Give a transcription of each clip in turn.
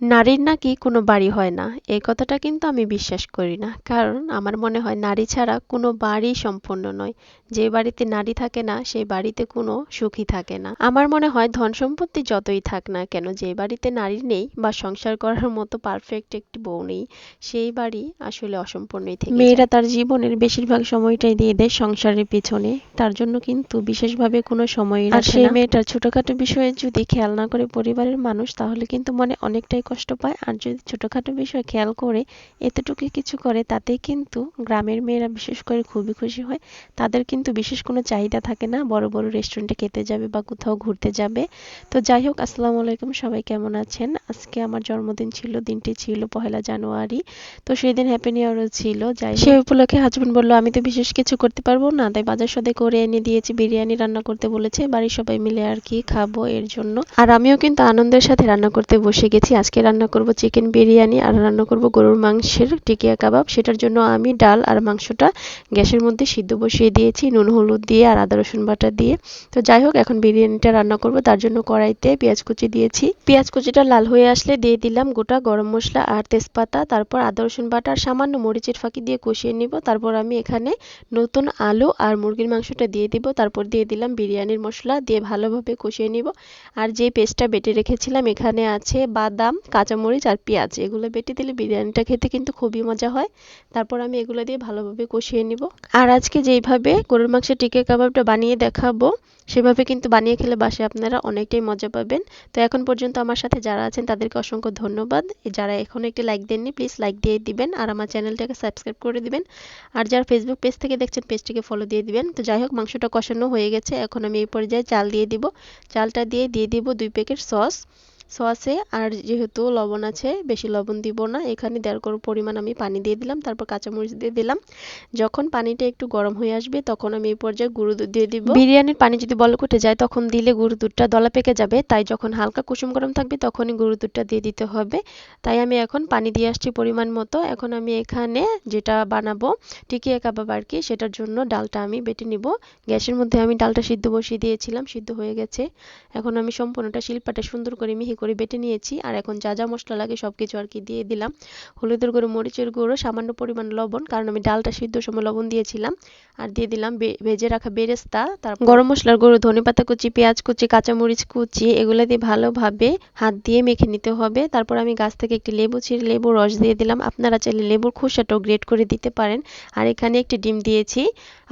নারীর নাকি কোনো বাড়ি হয় না এই কথাটা কিন্তু আমি বিশ্বাস করি না। কারণ আমার মনে হয় নারী ছাড়া কোনো বাড়ি সম্পূর্ণ নয়। যে বাড়িতে নারী থাকে না সেই বাড়িতে কোনো সুখী থাকে না। আমার মনে হয় ধন সম্পত্তি যতই থাক না কেন যে বাড়িতে নারী নেই বা সংসার করার মতো পারফেক্ট একটি বউ নেই সেই বাড়ি আসলে অসম্পূর্ণই থেকে মেয়েরা তার জীবনের বেশিরভাগ সময়টাই দিয়ে দেয় সংসারের পিছনে। তার জন্য কিন্তু বিশেষভাবে কোনো সময় আর সেই মেয়েটার ছোটখাটো বিষয়ে যদি খেয়াল না করে পরিবারের মানুষ তাহলে কিন্তু মনে অনেকটাই কষ্ট পায়। আর যদি ছোটোখাটো বিষয় খেয়াল করে এতটুকু কিছু করে, তাতেই কিন্তু গ্রামের মেয়েরা বিশেষ করে খুবই খুশি হয়। তাদের কিন্তু বিশেষ কোনো চাহিদা থাকে না, বড় বড় রেস্টুরেন্টে খেতে যাবে বা কোথাও ঘুরতে যাবে। তো যাই হোক, আসসালামু আলাইকুম, সবাই কেমন আছেন? আজকে আমার জন্মদিন ছিল, দিনটি ছিল পহেলা জানুয়ারি। তো সেই দিন হ্যাপি নিউ ইয়ারও ছিল, যাই সেই উপলক্ষে হাজবেন্ড বলল, আমি তো বিশেষ কিছু করতে পারব না। তাই বাজার সদে করে এনে দিয়েছি, বিরিয়ানি রান্না করতে বলেছে। বাড়ির সবাই মিলে আর কি খাব এর জন্য। আর আমিও কিন্তু আনন্দের সাথে রান্না করতে বসে গেছি। আজকে রান্না করব চিকেন বিরিয়ানি আর রান্না করব গরুর মাংসের টিকিয়া কাবাব। সেটার জন্য আমি ডাল আর মাংসটা গ্যাসের মধ্যে সিদ্ধ বসিয়ে দিয়েছি, নুন, হলুদ দিয়ে আর আদা, রসুন বাটা দিয়ে। তো যাই হোক, এখন বিরিয়ানিটা রান্না করব। তার জন্য কড়াইতে পেঁয়াজ কুচি দিয়েছি। পেঁয়াজ কুচিটা লাল হয়ে আসলে দিয়ে দিলাম গোটা গরম মশলা আর তেজপাতা, তারপর আদা, রসুন বাটা আর সামান্য মরিচের ফাঁকি দিয়ে কষিয়ে নিব। তারপর আমি এখানে নতুন আলু আর মুরগির মাংসটা দিয়ে দিব। তারপর দিয়ে দিলাম বিরিয়ানির মশলা দিয়ে ভালোভাবে কষিয়ে নিব। আর যে পেস্টটা বেটে রেখেছিলাম, এখানে আছে বাদাম কাঁচামরিচ আর পেঁয়াজ, এগুলো বেটে দিলে বিরিয়ানিটা খেতে কিন্তু খুবই মজা হয়। তারপর আমি এগুলো দিয়ে ভালোভাবে কষিয়ে নিব। আর আজকে যেইভাবে গরুর মাংসের টিকে কাবাবটা বানিয়ে দেখাবো, সেভাবে কিন্তু বানিয়ে খেলে বাসে আপনারা অনেকটাই মজা পাবেন। তো এখন পর্যন্ত আমার সাথে যারা আছেন, তাদেরকে অসংখ্য ধন্যবাদ। যারা এখন একটি লাইক দেননি প্লিজ লাইক দিয়ে দিবেন আর আমার চ্যানেলটাকে সাবস্ক্রাইব করে দিবেন। আর যারা ফেসবুক পেজ থেকে দেখছেন পেজটিকে ফলো দিয়ে দিবেন। তো যাই হোক, মাংসটা কষানো হয়ে গেছে। এখন আমি এই পর্যায়ে চাল দিয়ে দিব। চালটা দিয়ে দিয়ে দিব দুই প্যাকেট সস সসে আর যেহেতু লবণ আছে, বেশি লবণ দিব না। এখানে দেড় করো পরিমাণ আমি পানি দিয়ে দিলাম, তারপর কাঁচামরিচ দিয়ে দিলাম। যখন পানিটা একটু গরম হয়ে আসবে, তখন আমি এই পর্যায়ে গুঁড়ো দুধ দিয়ে দিব। বিরিয়ানির পানি যদি বলক উঠে যায়, তখন দিলে গুঁড়ো দুধটা দলা পেকে যাবে। তাই যখন হালকা কুসুম গরম থাকবে, তখনই গুঁড়ো দুধটা দিয়ে দিতে হবে। তাই আমি এখন পানি দিয়ে আসছি পরিমাণ মতো। এখন আমি এখানে যেটা বানাবো, টিকিয়া কাবাব আর কি, সেটার জন্য ডালটা আমি বেটে নিব। গ্যাসের মধ্যে আমি ডালটা সিদ্ধ বসিয়ে দিয়েছিলাম, সিদ্ধ হয়ে গেছে। এখন আমি সম্পূর্ণটা শিল্পাটা সুন্দর করে মিহি করে বেটে নিয়েছি। আর এখন যা যা মশলা লাগে সব কিছু আর কি দিয়ে দিলাম। হলুদের গুঁড়ো, মরিচের গুঁড়ো, সামান্য পরিমাণ লবণ, কারণ আমি ডালটা সিদ্ধ সময় লবণ দিয়েছিলাম। আর দিয়ে দিলাম ভেজে রাখা বেরেস্তা, তারপর গরম মশলার গুঁড়ো, ধনে পাতা কুচি, পেঁয়াজ কুচি, কাঁচামরিচ কুচি, এগুলো দিয়ে ভালোভাবে হাত দিয়ে মেখে নিতে হবে। তারপর আমি গাছ থেকে একটি লেবু ছিঁড়ে লেবুর রস দিয়ে দিলাম। আপনারা চাইলে লেবুর খোসাটাও গ্রেট করে দিতে পারেন। আর এখানে একটি ডিম দিয়েছি।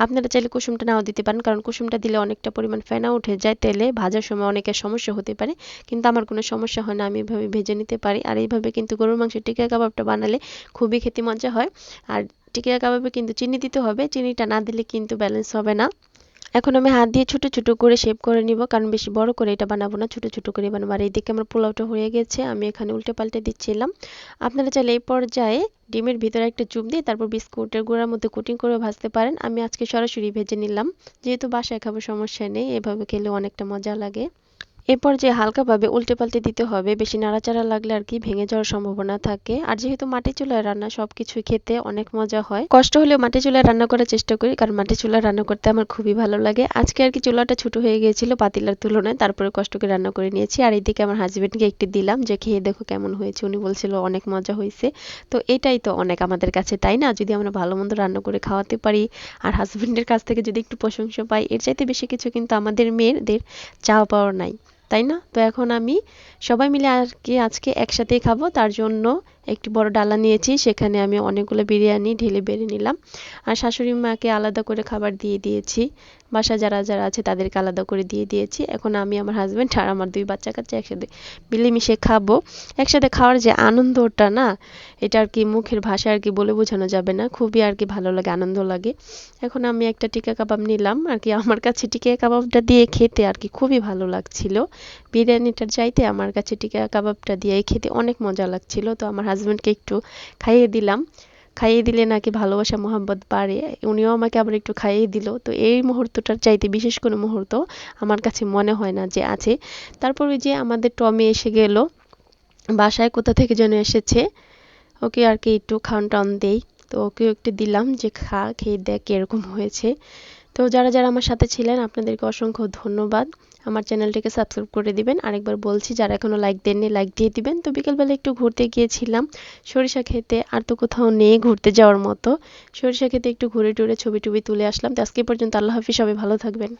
আপনারা চাইলে কুসুমটা নাও দিতে পারেন, কারণ কুসুমটা দিলে অনেকটা পরিমাণ ফেনা উঠে যায়। তেলে ভাজার সময় অনেকের সমস্যা হতে পারে, কিন্তু আমার কোনো সমস্যা হয় না, আমি এভাবে ভেজে নিতে পারি। আর এইভাবে কিন্তু গরুর মাংসের টিকা কাবাবটা বানালে খুবই খেতে মজা হয়। আর টিকা কাবাবে কিন্তু চিনি দিতে হবে, চিনিটা না দিলে কিন্তু ব্যালেন্স হবে না। এখন আমি হাত দিয়ে ছোট ছোট করে শেপ করে নিব, কারণ বেশি বড় করে এটা বানাবো না, ছোট ছোট করে বানাবো। আর এইদিকে আমার পোলাওটা হয়ে গেছে, আমি এখানে উল্টে পাল্টে দিচ্ছিলাম। আপনারা চাইলে এই পর্যায়ে ডিমের ভিতরে একটা চুপ দিয়ে তারপর বিস্কুটের গুঁড়ার মধ্যে কুটিং করে ভাজতে পারেন। আমি আজকে সরাসরি ভেজে নিলাম। যেহেতু বাসায় খাব সমস্যা নেই, এভাবে খেলে অনেকটা মজা লাগে। এরপর যে হালকাভাবে উল্টে পাল্টে দিতে হবে, বেশি নাড়াচাড়া লাগলে আর কি ভেঙে যাওয়ার সম্ভাবনা থাকে। আর যেহেতু মাটি চুলায় রান্না সব কিছুই খেতে অনেক মজা হয়, কষ্ট হলেও মাটি চুলায় রান্না করার চেষ্টা করি, কারণ মাটি চুলায় রান্না করতে আমার খুবই ভালো লাগে। আজকে আর কি চুলাটা ছোট হয়ে গিয়েছিল পাতিলার তুলনায়, তারপরে কষ্ট করে রান্না করে নিয়েছি। আর এইদিকে আমার হাজবেন্ডকে একটি দিলাম যে, খেয়ে দেখো কেমন হয়েছে। উনি বলছিল, অনেক মজা হয়েছে। তো এটাই তো অনেক আমাদের কাছে, তাই না? যদি আমরা ভালো মন্দ রান্না করে খাওয়াতে পারি, আর হাজবেন্ডের কাছ থেকে যদি একটু প্রশংসা পাই, এর চাইতে বেশি কিছু কিন্তু আমাদের মেয়েদের চাওয়া পাওয়ার নাই। তাই না? তো এখন আমি সবাই মিলে আর কি আজকে একসাথেই খাব। তার জন্য একটি বড় ডালা নিয়েছি। সেখানে আমি অনেকগুলো বিরিয়ানি ঢেলে বেড়ে নিলাম। আর শাশুড়ি মাকে আলাদা করে খাবার দিয়ে দিয়েছি। বাসা যারা যারা আছে তাদেরকে আলাদা করে দিয়ে দিয়েছি। এখন আমি আমার হাজব্যান্ড আর আমার দুই বাচ্চা কাচ্চা একসাথে মিলেমিশে খাব। একসাথে খাওয়ার যে আনন্দটা না, এটা আর কি মুখের ভাষা আর কি বলে বোঝানো যাবে না। খুবই আর কি ভালো লাগে, আনন্দ লাগে। এখন আমি একটা টিকা কাবাব নিলাম। আর কি আমার কাছে টিকা কাবাবটা দিয়ে খেতে আর কি খুবই ভালো লাগছিল। বিরিয়ানিটার চাইতে আমার কাছে টিকা কাবাবটা দিয়ে খেতে অনেক মজা লাগছিল। তো আমার হাজব্যান্ডকে একটু খাইয়ে দিলাম। খাইয়ে দিলে নাকি ভালোবাসা মোহাম্মত বাড়ে। উনিও আমাকে আবার একটু খাইয়ে দিল। তো এই মুহূর্তটার চাইতে বিশেষ কোনো মুহূর্ত আমার কাছে মনে হয় না যে আছে। তারপর ওই যে আমাদের টমে এসে গেল। বাসায় কোথা থেকে যেন এসেছে। ওকে আর কি একটু খাওয়ান টান দেই। তো ওকে একটু দিলাম যে খা, খেয়ে দেখ এরকম হয়েছে। তো যারা যারা আমার সাথে ছিলেন, আপনাদেরকে অসংখ্য ধন্যবাদ। আমার চ্যানেলটিকে সাবস্ক্রাইব করে দিবেন। আরেকবার বলছি, যারা এখনও লাইক দেননি, লাইক দিয়ে দিবেন। তো বিকেলবেলা একটু ঘুরতে গিয়েছিলাম। সরিষা খেতে আর তো কোথাও নেই ঘুরতে যাওয়ার মতো। সরিষা খেতে একটু ঘুরে টুরে ছবি টবি তুলে আসলাম। তো আজকে পর্যন্ত আল্লাহ হাফিজ, সবাই ভালো থাকবেন।